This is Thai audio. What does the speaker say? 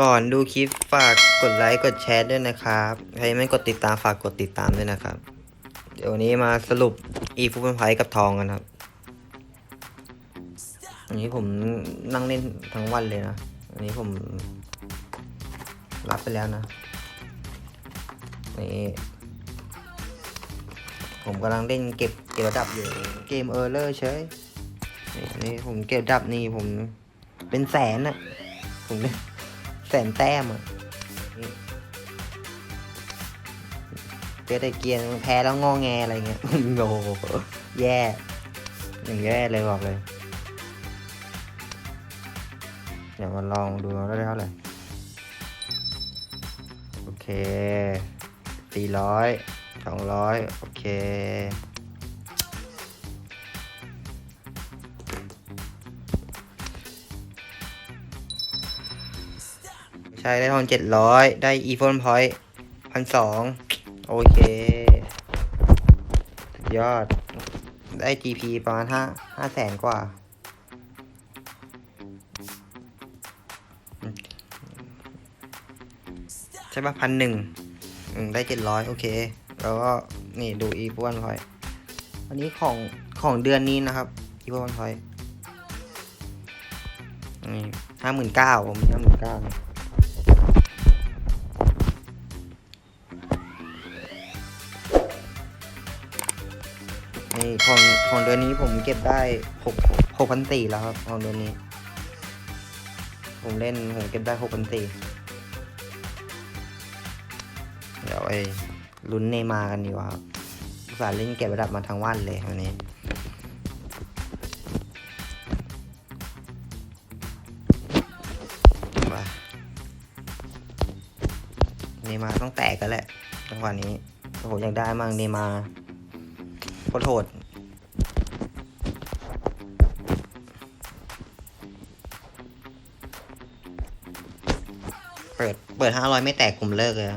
ก่อนดูคลิปฝากกดไลค์กดแชร์ด้วยนะครับ ใครไม่กดติดตามฝากกดติดตามด้วยนะครับ เดี๋ยววันนี้มาสรุปอีฟุตบอลไพกับทองกันครับ อันนี้ผมนั่งเล่นทั้งวันเลยนะ อันนี้ผมรับไปแล้วนะ นี่ ผมกำลังเล่นเก็บเก็บระดับอยู่ เกมเออร์เลอร์เฉยนี่ผมเก็บดับนี่ผมเป็นแสนอะผมเล่น แสนแต้มอะเจอแต่เกียร์แพ้แล้วงอแงอะไรเงี้ยโอ้โหแย่อย่างแย่เลยบอกเลย เดี๋ยวมาลองดูว่าได้เท่าไหร่โอเคสี่ร้อยสองร้อยโอเค ช่ได้ทองเจ็ดร้อยได้อีโฟนพอยต์พันสองโอเคสุดยอด ได้ GP ประมาณห้าห้าแสนกว่า ใช่ปะพันหนึ่งได้เจ็ดร้อยโอเค แล้วก็ นี่ดูอีพวนพอยอันนี้ของของเดือนนี้นะครับ อีพวนพอยนี่ห้าหมื่นเก้าผมห้าหมื่นเก้า นี่ของของเดือนนี้ผมเก็บได้หกหกพันสี่แล้วครับของเดือนนี้ ผมเล่นผมเก็บได้หกพันสี่เดี๋ยวไอ้ลุ้นเนมากันดีกว่าครับสาห์เล่นเก็บระดับมาทั้งวันเลยวันนี้มาเนมาต้องแตกกันแหละจังหวะนี้โอ้โหอยากได้มั่งเนมา ร์โคตรโหดเปิด เปิดห้าร้อยไม่แตกผมเลิกเลย